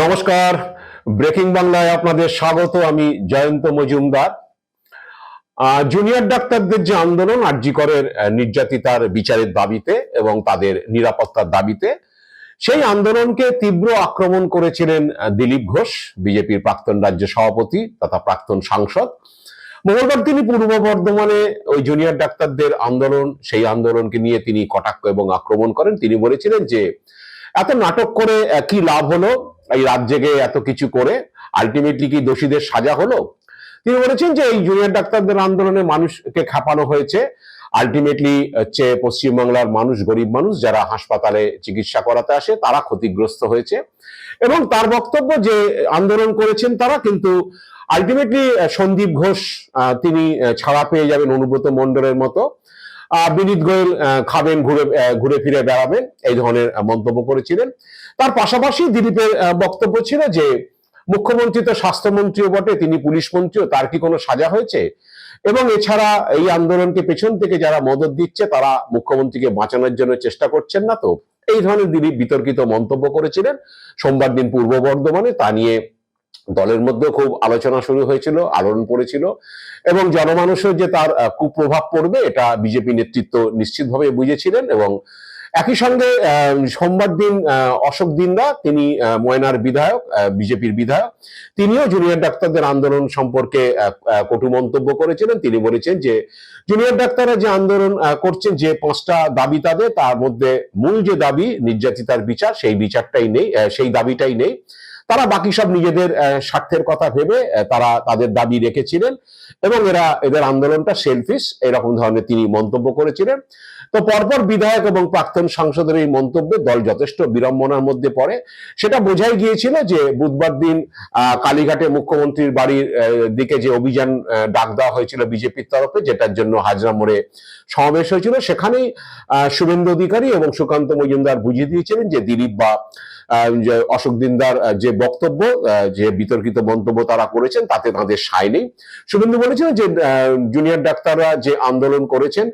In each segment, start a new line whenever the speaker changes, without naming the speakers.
নমস্কার। ব্রেকিং বাংলায় আপনাদের স্বাগত আমি জয়ন্ত মজুমদার। জুনিয়র ডাক্তারদের যে আন্দোলন আরজিকরের আহ, নির্যাতিতার বিচারের দাবিতে এবং তাদের নিরাপত্তার দাবিতে সেই আন্দোলনকে তীব্র আক্রমণ করেছিলেন দিলীপ ঘোষ বিজেপির প্রাক্তন রাজ্য সভাপতি তথা প্রাক্তন সাংসদ। মঙ্গলবার তিনি পূর্ব বর্ধমানে ওই জুনিয়র ডাক্তারদের আন্দোলন সেই আন্দোলনকে নিয়ে তিনি কটাক্ষ এবং আক্রমণ করেন। তিনি বলেছিলেন যে এত নাটক করে কি লাভ হলো? এই রাত জেগে এত কিছু করে আলটিমেটলি কি দোষীদের সাজা হলো? তিনি বলেছেন যে এই জুনিয়র ডাক্তারদের আন্দোলনে মানুষকে খাপানো হয়েছে। আলটিমেটলি হচ্ছে পশ্চিমবাংলার মানুষ, গরিব মানুষ যারা হাসপাতালে চিকিৎসা করাতে আসে, তারা ক্ষতিগ্রস্ত হয়েছে। এবং তার বক্তব্য যে আন্দোলন করেছেন তারা কিন্তু আলটিমেটলি সন্দীপ ঘোষ তিনি ছাড়া পেয়ে যাবেন অনুব্রত মণ্ডলের মতো। বিনীত গোয়েল খাবেন, ঘুরে ঘুরে ফিরে বেড়াবেন, এই ধরনের মন্তব্য করেছিলেন। তার পাশাপাশি দিলীপের বক্তব্য ছিল যে মুখ্যমন্ত্রী তো স্বাস্থ্যমন্ত্রীও বটে, তিনি পুলিশ মন্ত্রীও, তার কি কোনো সাজা হয়েছে? এবং এছাড়া এই আন্দোলনকে পেছন থেকে যারা মদত দিচ্ছে, তারা মুখ্যমন্ত্রীকে বাঁচানোর জন্য চেষ্টা করছেন না তো? এই ধরনের দিলীপ বিতর্কিত মন্তব্য করেছিলেন। সোমবার দিন পূর্ব বর্ধমানে তা নিয়ে দলের মধ্যে খুব আলোচনা শুরু হয়েছিল, আলোড়ন পড়েছিল। এবং জনমানুষের যে তার কুপ্রভাব পড়বে, এটা বিজেপি নেতৃত্ব নিশ্চিতভাবে বুঝেছিলেন এবং একই সঙ্গে সোমবার দিন অশোক দিনদা, তিনি ময়নার বিধায়ক বিজেপির বিধায়ক, তিনিও জুনিয়র ডাক্তারদের আন্দোলন সম্পর্কে কটু মন্তব্য করেছিলেন। তিনি বলেছেন যে জুনিয়র ডাক্তাররা যে আন্দোলন করছেন, যে পাঁচটা দাবি তাদের, তার মধ্যে মূল যে দাবি, নির্যাতিতার বিচার, সেই বিচারটাই নেই সেই দাবিটাই নেই। তারা বাকি সব নিজেদের স্বার্থের কথা ভেবে তারা তাদের দাবি রেখেছিলেন এবং এরা এদের আন্দোলনটা সেলফিশ এরকম ধরনের তিনি মন্তব্য করেছিলেন। তো পরপর বিধায়ক এবং প্রাক্তন সাংসদের এই মন্তব্যে দল যথেষ্ট বিড়ম্বনার মধ্যে পড়ে। সেটা বোঝাই গিয়েছিল যে বুধবার দিন কালীঘাটে মুখ্যমন্ত্রীর বাড়ির দিকে যে অভিযান ডাক দেওয়া হয়েছিল বিজেপির তরফে যেটার জন্য হাজরা মোড়ে সমাবেশ হয়েছিল সেখানেই শুভেন্দু অধিকারী এবং সুকান্ত মজুমদার বুঝিয়ে দিয়েছিলেন যে দিলীপ বা আহ, অশোক দিনদার যে বক্তব্য যে বিতর্কিত মন্তব্য তারা করেছেন, তাতে তাদের সায় নেই। শুভেন্দু বলেছেন যে জুনিয়র ডাক্তাররা যে আন্দোলন করেছেন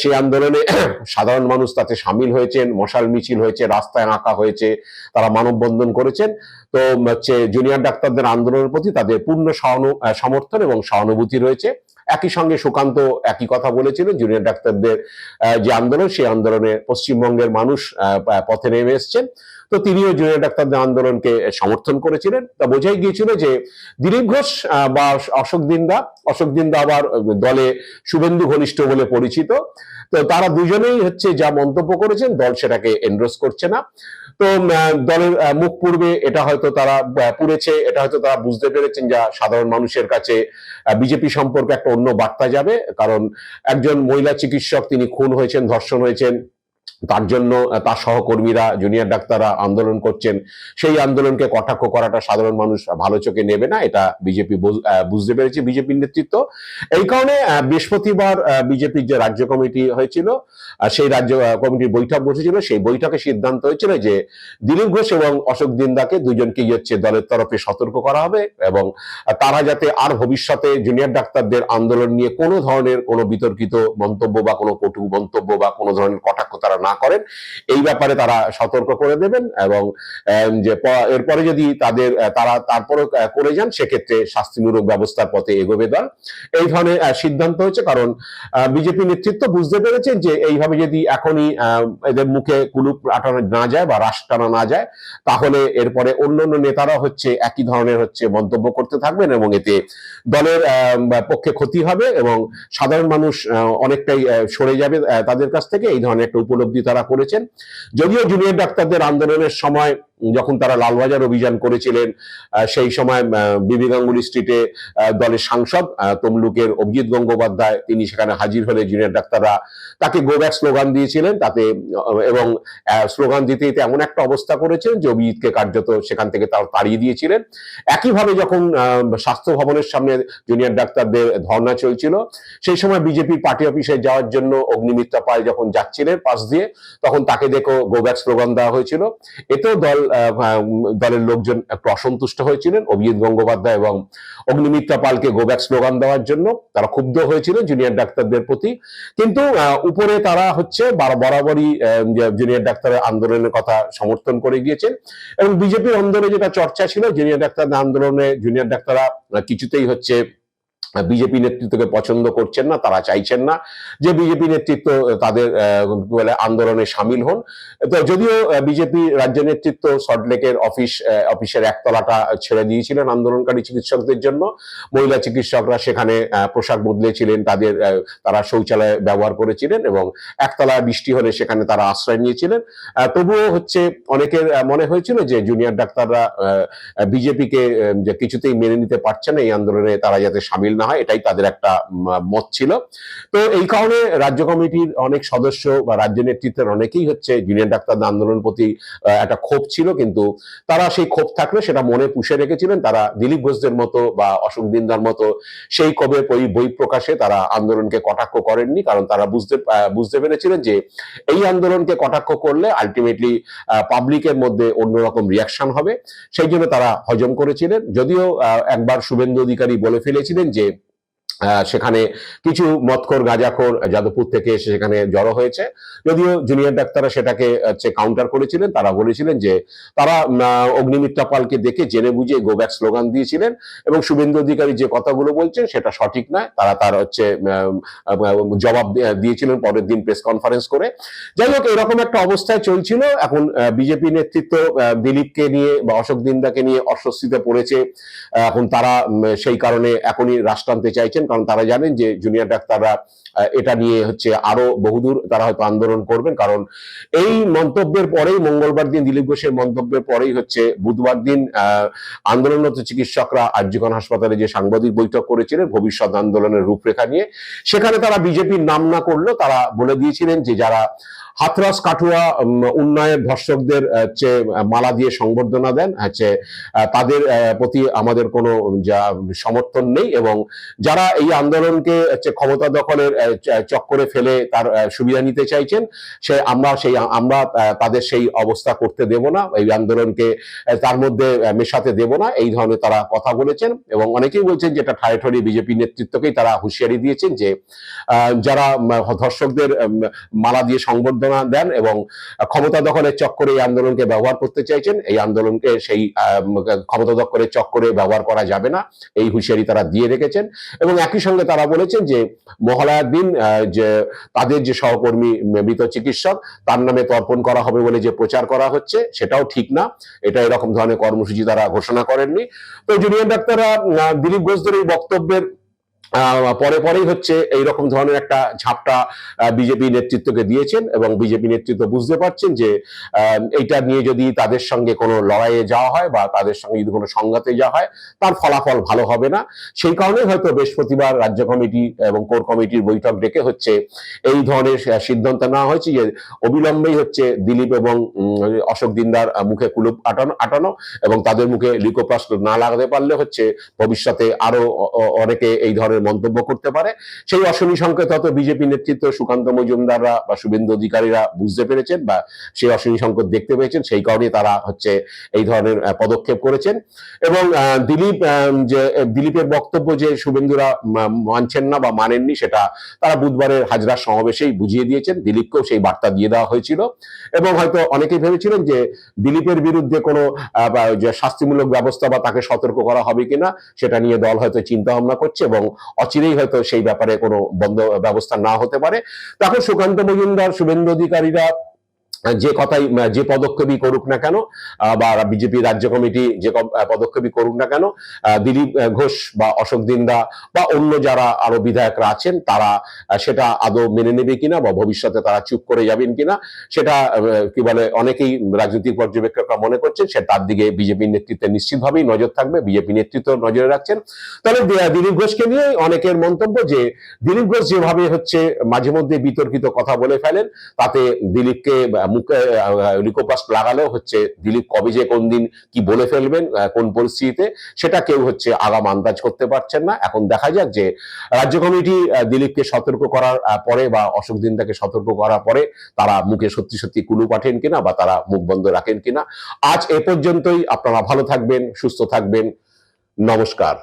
সেই আন্দোলনে সাধারণ মানুষ তাতে সামিল হয়েছেন, মশাল মিছিল হয়েছে, রাস্তায় আঁকা হয়েছে, তারা মানববন্ধন করেছেন। তো হচ্ছে জুনিয়র ডাক্তারদের আন্দোলনের প্রতি তাদের পূর্ণ সমর্থন এবং সহানুভূতি রয়েছে। একই সঙ্গে সুকান্ত একই কথা বলেছিলেন জুনিয়র ডাক্তারদের যে আন্দোলন, সেই আন্দোলনে পশ্চিমবঙ্গের মানুষ পথে নেমে এসছেন। তো তিনিও জুনিয়র ডাক্তারদের আন্দোলনকে সমর্থন করেছিলেন। তা বোঝাই গিয়েছিল যে দিলীপ ঘোষ বা অশোক দিন্দা অশোক দিন্দা আবার দলে শুভেন্দু ঘনিষ্ঠ বলে পরিচিত। তো তারা দুজনেই হচ্ছে যা মন্তব্য করেছেন, দল সেটাকে এন্ড্রোস করছে না। তো দলের মুখ পূর্বে এটা হয়তো তারা পুড়েছে, এটা হয়তো তারা বুঝতে পেরেছেন যা সাধারণ মানুষের কাছে বিজেপি সম্পর্কে একটা অন্য বার্তা যাবে। কারণ একজন মহিলা চিকিৎসক, তিনি খুন হয়েছেন, ধর্ষণ হয়েছেন তার জন্য তার সহকর্মীরা জুনিয়র ডাক্তাররা আন্দোলন করছেন। সেই আন্দোলনকে কটাক্ষ করাটা সাধারণ মানুষ ভালো চোখে নেবে না, এটা বিজেপি বুঝতে পেরেছে বিজেপির নেতৃত্ব। এই কারণে বৃহস্পতিবার বিজেপির যে রাজ্য কমিটি হয়েছিল সেই রাজ্য কমিটির বৈঠক বসেছিল। সেই বৈঠকে সিদ্ধান্ত হয়েছিল যে দিলীপ ঘোষ এবং অশোক দিন্দাকে দুজনকেই হচ্ছে দলের তরফে সতর্ক করা হবে এবং তারা যাতে আর ভবিষ্যতে জুনিয়র ডাক্তারদের আন্দোলন নিয়ে কোনো ধরনের কোনো বিতর্কিত মন্তব্য বা কোনো কটু মন্তব্য বা কোনো ধরনের কটাক্ষ তারা না করেন, এই ব্যাপারে তারা সতর্ক করে দেবেন এবং যে এরপরে যদি তাদের তারা তারপরে করে যান, সেক্ষেত্রে শাস্তিমূলক ব্যবস্থার পথে এগোবে দল। এই ধরনের সিদ্ধান্ত হয়েছে কারণ বিজেপি নেতৃত্ব বুঝতে পেরেছেন যে এইভাবে যদি এখনই এদের মুখে কুলুপ আটানো না যায় বা রাশ টানা না যায়, তাহলে এরপরে অন্য অন্য নেতারা হচ্ছে একই ধরনের হচ্ছে মন্তব্য করতে থাকবেন এবং এতে দলের পক্ষে ক্ষতি হবে এবং সাধারণ মানুষ অনেকটাই সরে যাবে তাদের কাছ থেকে। এই ধরনের একটা উপলব্ধি তারা করেছেন। যদিও জুনিয়র ডাক্তারদের আন্দোলনের সময় যখন তারা লালবাজার অভিযান করেছিলেন সেই সময় বিবি গাঙ্গুলি স্ট্রিটে দলের সাংসদ তমলুকের অভিজিৎ গঙ্গোপাধ্যায়, তিনি সেখানে হাজির হলে জুনিয়র ডাক্তাররা তাকে গোব্যাক স্লোগান দিয়েছিলেন, তাতে এবং স্লোগান দিতে দিতে এমন একটা অবস্থা করেছেন যে অভিজিৎকে কার্যত সেখান থেকে তার তাড়িয়ে দিয়েছিলেন। একইভাবে যখন স্বাস্থ্য ভবনের সামনে জুনিয়র ডাক্তারদের ধর্ণা চলছিল, সেই সময় বিজেপি পার্টি অফিসে যাওয়ার জন্য অগ্নিমিত্রা পাল যখন যাচ্ছিলেন পাশ দিয়ে, তখন তাকে দেখো গোব্যাক স্লোগান দেওয়া হয়েছিল। এতেও দল দলের লোকজন একটু অসন্তুষ্ট হয়েছিলেন। অভিজিৎ গঙ্গোপাধ্যায় এবং অগ্নিমিত্রা পালকে গোব্যাক স্লোগান দেওয়ার জন্য তারা ক্ষুব্ধ হয়েছিল জুনিয়র ডাক্তারদের প্রতি। কিন্তু উপরে তারা হচ্ছে বরাবরই জুনিয়র ডাক্তারের আন্দোলনের কথা সমর্থন করে গিয়েছেন। এবং বিজেপির অন্দরে যেটা চর্চা ছিল জুনিয়র ডাক্তার আন্দোলনে জুনিয়র ডাক্তাররা কিছুতেই হচ্ছে বিজেপি নেতৃত্বকে পছন্দ করছেন না, তারা চাইছেন না যে বিজেপি নেতৃত্ব তাদের বলে, আন্দোলনে সামিল হন। তো যদিও বিজেপি রাজ্য নেতৃত্ব সল্টলেকের অফিস অফিসের একতলাটা ছেড়ে দিয়েছিলেন আন্দোলনকারী চিকিৎসকদের জন্য। মহিলা চিকিৎসকরা সেখানে পোশাক বদলেছিলেন, তাদের তারা শৌচালয় ব্যবহার করেছিলেন এবং একতলা বৃষ্টি হলে সেখানে তারা আশ্রয় নিয়েছিলেন। তবুও হচ্ছে অনেকের মনে হয়েছিল যে জুনিয়র ডাক্তাররা বিজেপিকে যে কিছুতেই মেনে নিতে পারছে না এই আন্দোলনে তারা যাতে সামিল না হয় এটাই তাদের একটা মত ছিল। তো এই কারণে রাজ্য কমিটির অনেক সদস্য বা রাজ্য নেতৃত্বের অনেকেই হচ্ছে জুনিয়র ডাক্তারদের আন্দোলন প্রতি একটা ক্ষোভ ছিল, কিন্তু তারা সেই ক্ষোভ থাকলে সেটা মনে পুষে রেখেছিলেন। তারা দিলীপ ঘোষদের মতো বা অশোক দিনদার মতো সেই কবে বই প্রকাশে তারা আন্দোলনকে কটাক্ষ করেননি, কারণ তারা বুঝতে বুঝতে পেরেছিলেন যে এই আন্দোলনকে কটাক্ষ করলে আলটিমেটলি পাবলিকের মধ্যে অন্যরকম রিয়াকশন হবে। সেই জন্য তারা হজম করেছিলেন। যদিও একবার শুভেন্দু অধিকারী বলে ফেলেছিলেন যে সেখানে কিছু মতখোর গাঁজাখোর যাদবপুর থেকে এসে সেখানে জড়ো হয়েছে। যদিও জুনিয়র ডাক্তাররা সেটাকে হচ্ছে কাউন্টার করেছিলেন, তারা বলেছিলেন যে তারা অগ্নিমিত্রা পালকে দেখে জেনে বুঝে গো ব্যাক স্লোগান দিয়েছিলেন এবং শুভেন্দু অধিকারী যে কথাগুলো বলছেন সেটা সঠিক নয়। তারা তার হচ্ছে জবাব দিয়েছিলেন পরের দিন প্রেস কনফারেন্স করে। যাই হোক, এরকম একটা অবস্থায় চলছিল। এখন বিজেপি নেতৃত্ব দিলীপকে নিয়ে বা অশোক দিন্দাকে নিয়ে অস্বস্তিতে পড়েছে। এখন তারা সেই কারণে এখনই রাশ টানতে চাইছেন কারণ তারা জানেন যে জুনিয়র ডাক্তাররা এটা নিয়ে হচ্ছে আরও বহুদূর তারা হয়তো আন্দোলন করবেন। কারণ এই মন্তব্যের পরেই মঙ্গলবার দিন দিলীপ ঘোষের মন্তব্যের পরেই হচ্ছে বুধবার দিন আন্দোলনরত চিকিৎসকরা আর্যগণ হাসপাতালে যে সাংবাদিক বৈঠক করেছিলেন, ভবিষ্যৎ আন্দোলনের রূপরেখা নিয়ে, সেখানে তারা বিজেপির নাম না করলেও তারা বলে দিয়েছিলেন যে যারা হাতরাস কাঠুয়া উন্নয়ন ধর্ষকদের হচ্ছে মালা দিয়ে সংবর্ধনা দেন হচ্ছে তাদের প্রতি আমাদের কোনো, যা, সমর্থন নেই এবং যারা এই আন্দোলনকে, হচ্ছে, ক্ষমতা দখলের চক্করে ফেলে তার সুবিধা নিতে চাইছেন, সে আমরা সেই, আমরা তাদের সেই অবস্থা করতে দেব না, এই আন্দোলনকে তার মধ্যে মেশাতে দেব না, এই ধরনের তারা কথা বলেছেন এবং অনেকেই বলছেন যে এটা ঠায়ে ঠায়ে বিজেপি নেতৃত্বকেই তারা হুঁশিয়ারি দিয়েছেন যে যারা ধর্ষকদের মালা দিয়ে সংবর্ধনা দেন এবং ক্ষমতা দখলের চক্করে এই আন্দোলনকে ব্যবহার করতে চাইছেন, এই আন্দোলনকে সেই ক্ষমতা দখলের চক্করে ব্যবহার করা যাবে না, এই হুঁশিয়ারি তারা দিয়ে রেখেছেন এবং একই সঙ্গে তারা বলেছেন যে মহালয়ার দিন যে তাদের যে সহকর্মী মৃত চিকিৎসক, তার নামে তর্পণ করা হবে বলে যে প্রচার করা হচ্ছে, সেটাও ঠিক না, এটা এরকম ধরনের কর্মসূচি তারা ঘোষণা করেননি। তো জুনিয়র ডাক্তাররা দিলীপ ঘোষদের এই বক্তব্যের পরে পরেই হচ্ছে এইরকম ধরনের একটা ঝাপটা বিজেপি নেতৃত্বকে দিয়েছেন এবং বিজেপি নেতৃত্ব বুঝতে পারছেন যে এইটা নিয়ে যদি তাদের সঙ্গে কোনো লড়াইয়ে যাওয়া হয় বা তাদের সঙ্গে যদি কোনো সংঘাতে যাওয়া হয়, তার ফলাফল ভালো হবে না। সেই কারণে হয়তো বৃহস্পতিবার রাজ্য কমিটি এবং কোর কমিটির বৈঠক ডেকে হচ্ছে এই ধরনের সিদ্ধান্ত নেওয়া হয়েছে যে অবিলম্বেই হচ্ছে দিলীপ এবং অশোক দিনদার মুখে কুলুপ আটানো আটানো এবং তাদের মুখে লিকোপ্লাস্ট না লাগাতে পারলে হচ্ছে ভবিষ্যতে আরও অনেকে এই ধরনের মন্তব্য করতে পারে। সেই অশনি সংকেত হয়তো বিজেপি নেতৃত্ব সুকান্ত মজুমদাররা বা শুভেন্দু অধিকারীরা বুঝতে পেরেছেন বা সেই অশনি সংকেত দেখতে পেয়েছেন। সেই কারণে তারা হচ্ছে এই ধরনের পদক্ষেপ করেছেন। এবং দিলীপ যে দিলীপের বক্তব্য যে শুভেন্দুরা মানছেন না বা মানেননি সেটা তারা বুধবারের হাজরা সমাবেশেই বুঝিয়ে দিয়েছেন। দিলীপকেও সেই বার্তা দিয়ে দেওয়া হয়েছিল। এবং হয়তো অনেকেই ভেবেছিলেন যে দিলীপের বিরুদ্ধে কোনো শাস্তিমূলক ব্যবস্থা বা তাকে সতর্ক করা হবে কিনা, সেটা নিয়ে দল হয়তো চিন্তা ভাবনা করছে এবং অচিরেই হয়তো সেই ব্যাপারে কোনো বন্ধ ব্যবস্থা না হতে পারে। তখন সুকান্ত মজুমদার, শুভেন্দু অধিকারীরা যে কথাই যে পদক্ষেপই করুক না কেন বা বিজেপি রাজ্য কমিটি যে পদক্ষেপই করুক না কেন দিলীপ ঘোষ বা অশোক দিন্দা বা অন্য যারা আরও বিধায়করা আছেন, তারা সেটা আদৌ মেনে নেবে কিনা বা ভবিষ্যতে তারা চুপ করে যাবেন কিনা, সেটা কি বলে, অনেকেই রাজনৈতিক পর্যবেক্ষকরা মনে করছেন, সে তার দিকে বিজেপি নেতৃত্বে নিশ্চিতভাবেই নজর থাকবে, বিজেপি নেতৃত্ব নজরে রাখছেন। তাহলে দিলীপ ঘোষকে নিয়ে অনেকের মন্তব্য যে, দিলীপ ঘোষ যেভাবে হচ্ছে মাঝে মধ্যে বিতর্কিত কথা বলে ফেলেন, তাতে দিলীপকে মুখে লাগালেও হচ্ছে দিলীপ কবে যে কোন দিন কি বলে ফেলবেন কোন পরিস্থিতিতে, সেটা কেউ হচ্ছে আগাম আন্দাজ করতে পারছেন না। এখন দেখা যাক যে রাজ্য কমিটি দিলীপকে সতর্ক করার পরে বা অশোক দিনদাকে সতর্ক করার পরে তারা মুখে সত্যি সত্যি কুলু পাঠেন কিনা বা তারা মুখ বন্ধ রাখেন কিনা। আজ এ পর্যন্তই, আপনারা ভালো থাকবেন, সুস্থ থাকবেন। নমস্কার।